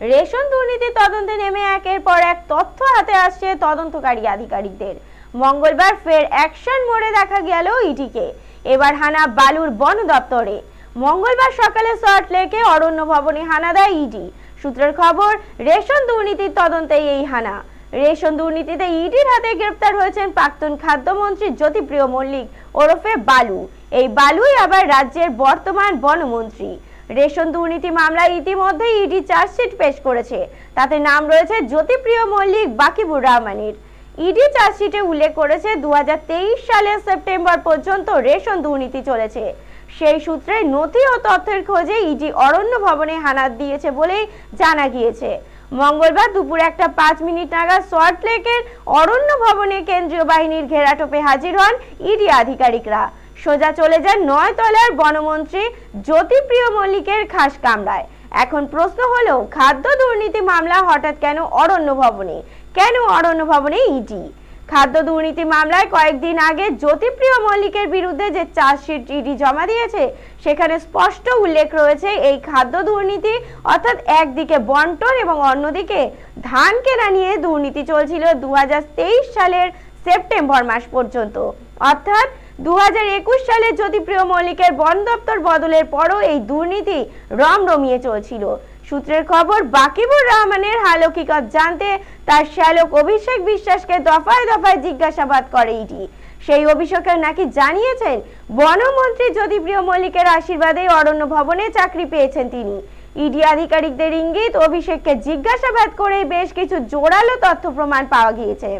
Ration দুর্নীতি তদন্তে নেমে একের পর এক তথ্য হাতে আসছে তদন্তকারী আধিকারিকদের। মঙ্গলবার ফের অ্যাকশন মোড়ে দেখা গেল ইডিকে। এবার হানা বালুর বন দপ্তরে। মঙ্গলবার সকালে সল্ট লেকে অরণ্য ভবনে হানা দেয় ইডি। সূত্রের খবর, রেশন দুর্নীতির তদন্তে এই হানা। রেশন দুর্নীতিতে ইডির হাতে গ্রেপ্তার হয়েছেন প্রাক্তন খাদ্যমন্ত্রী জ্যোতিপ্রিয় মল্লিক ওরফে বালু। এই বালুই আবার রাজ্যের বর্তমান বনমন্ত্রী। রেশন দুর্নীতি মামলায় ইতিমধ্যে ইডি চার্জশিট পেশ করেছে। তাতে নাম রয়েছে জ্যোতিপ্রিয় মল্লিক, বাকিবুর রহমানের। ইডি চার্জশিটে উল্লেখ করেছে দু সালের সেপ্টেম্বর পর্যন্ত রেশন দুর্নীতি চলেছে। সেই সূত্রে নথি ও তথ্যের খোঁজে ইডি অরণ্য ভবনে হানাত দিয়েছে বলেই জানা গিয়েছে। মঙ্গলবার দুপুর একটা পাঁচ মিনিট নাগাদ সল্ট লেকের অরণ্য ভবনে কেন্দ্রীয় বাহিনীর ঘেরাটোপে হাজির হন ইডি আধিকারিকরা। সোজা চলে যান নয় তলার বনমন্ত্রী জ্যোতিপ্রিয় মল্লিকের খাস কামরায়। এখন প্রশ্ন হলো, খাদ্য দুর্নীতি মামলা হঠাৎ কেন অরণ্য ভবনে? কেন অরণ্য ভবনে ইডি খাদ্য দুর্নীতি মামলায় কয়েকদিন আগে জ্যোতিপ্রিয় মল্লিকের বিরুদ্ধে যে চার্জশিট ইডি জমা দিয়েছে, সেখানে স্পষ্ট উল্লেখ রয়েছে এই খাদ্য দুর্নীতি, অর্থাৎ একদিকে বন্টন এবং অন্যদিকে ধান কেনা নিয়ে দুর্নীতি চলছিল দু হাজার তেইশ সালের সেপ্টেম্বর মাস পর্যন্ত। অর্থাৎ দু সালে জ্যোতিপ্রিয় মল্লিকের বন দপ্তর বদলের পরও এই দুর্নীতি চলছিল। সূত্রের খবর, বাকিবুর রহমানের জানতে তার শ্যালক অভিষেক বিশ্বাসকে দফায় দফায় জিজ্ঞাসাবাদ করে ইডি। সেই অভিষেকের নাকি জানিয়েছেন, বনমন্ত্রী জ্যোতিপ্রিয় মল্লিকের আশীর্বাদে অরণ্য ভবনে চাকরি পেয়েছেন তিনি। ইডি আধিকারিকদের ইঙ্গিত, অভিষেককে জিজ্ঞাসাবাদ করে বেশ কিছু জোরালো তথ্য প্রমাণ পাওয়া গিয়েছে।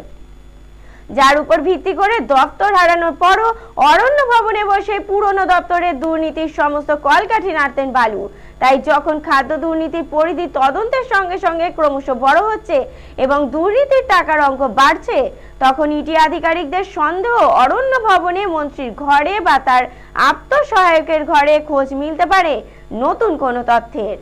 যার উপর ভিত্তি করে দপ্তর হারানোর পরও অরণ্য ভবনে বসে পুরনো দপ্তরের দুর্নীতির সমস্ত কলকাঠি নাড়তেন বালু। তাই যখন খাদ্য দুর্নীতির পরিধি তদন্তের সঙ্গে সঙ্গে ক্রমশ বড় হচ্ছে এবং দুর্নীতির টাকার অঙ্ক বাড়ছে, তখন ইটি আধিকারিকদের সন্দেহ অরণ্য ভবনে মন্ত্রীর ঘরে বা তার আত্মসহায়কের ঘরে খোঁজ মিলতে পারে নতুন কোনো তথ্যের।